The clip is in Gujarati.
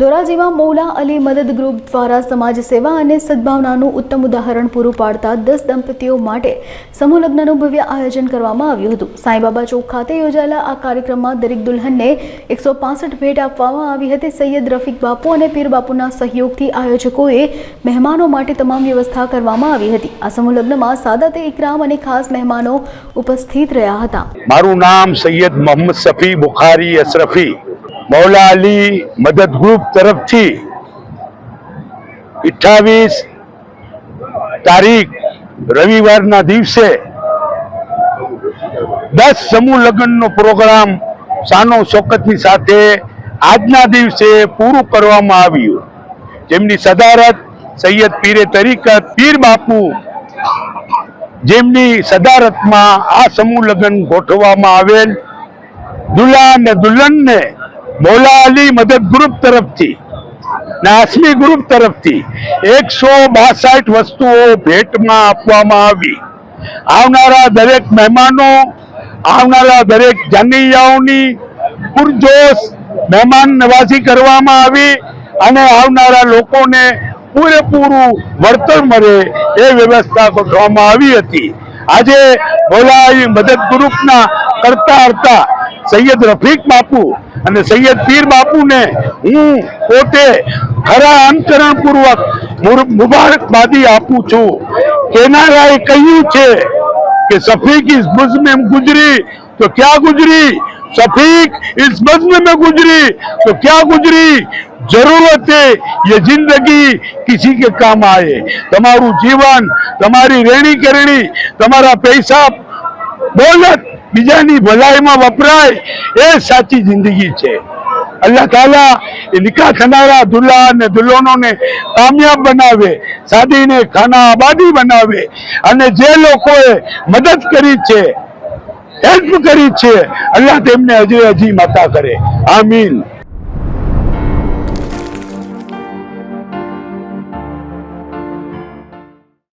ધોરાજીમાં મૌલા અલી મદદ ગ્રુપ દ્વારા સમાજ સેવા અને સદભાવનાનું ઉત્તમ ઉદાહરણ પૂરું પાડતા દસ દંપતીઓ માટે સમૂહ લગ્નનું ભવ્ય આયોજન કરવામાં આવ્યું હતું. સાંઈબાબા ચોક ખાતે યોજાયેલા આ કાર્યક્રમમાં દરેક દુલ્હનને એકસો પાસઠ ભેટ આપવામાં આવી હતી. સૈયદ રફીક બાપુ અને પીર બાપુના સહયોગથી આયોજકોએ મહેમાનો માટે તમામ વ્યવસ્થા કરવામાં આવી હતી. આ સમૂહ લગ્નમાં સાદતે ઇકરામ અને ખાસ મહેમાનો ઉપસ્થિત રહ્યા હતા. મારું નામ સૈયદ મોહમ્મદ સફી બુખારી અશરફી મૌલા અલી મદદ ગ્રુપ તરફથી અઠ્ઠાવીસ તારીખ રવિવારના દિવસે દસ સમૂહ લગ્નનો પ્રોગ્રામ સાનો શોકતની સાથે આજના દિવસે પૂરું કરવામાં આવ્યું. જેમની સદારત સૈયદ પીરે તરીકત પીર બાપુ જેમની સદારતમાં આ સમૂહ લગ્ન ગોઠવવામાં આવેલ દુલ્હા અને દુલ્હનને મૌલા અલી મદદ ગ્રુપ તરફથી નાસમી ગ્રુપ તરફથી એકસો બાસઠ વસ્તુઓ ભેટમાં આપવામાં આવી. આવનારા દરેક મહેમાનો, આવનારા દરેક જાનૈયાઓની પુરજોશ મહેમાન નવાઝી કરવામાં આવી અને આવનારા લોકોને પૂરેપૂરું વળતર મળે એ વ્યવસ્થા ગોઠવવામાં આવી હતી. આજે અલી મદદ ગ્રુપના કરતા હરતા સૈયદ રફીક બાપુ અને સૈયદ પીર બાપુને હું પોતે ખરા અંતરણપૂર્વક મુર- મુબારકબાદી આપું છું કેનારાએ કહ્યું છે कि सफीक इस बज्म में गुजरी तो क्या गुजरी सफीक इस बज्म में गुजरी तो क्या गुजरी जरूरत है ये जिंदगी किसी के काम आए તમારું જીવન તમારી રેણી કરણી તમારા પૈસા દોલત બીજાની ભલાઈમાં વપરાય એ સાચી જિંદગી છે. અલ્લાહ તાલા એ નિકાહ થનારા દુલ્હા અને દુલ્હનોને કામયાબ બનાવે, સાદીને ખાના આબાદી બનાવે અને જે લોકોએ મદદ કરી છે, હેલ્પ કરી છે, અલ્લાહ તેમને હજી હજી માતા કરે. આમીન.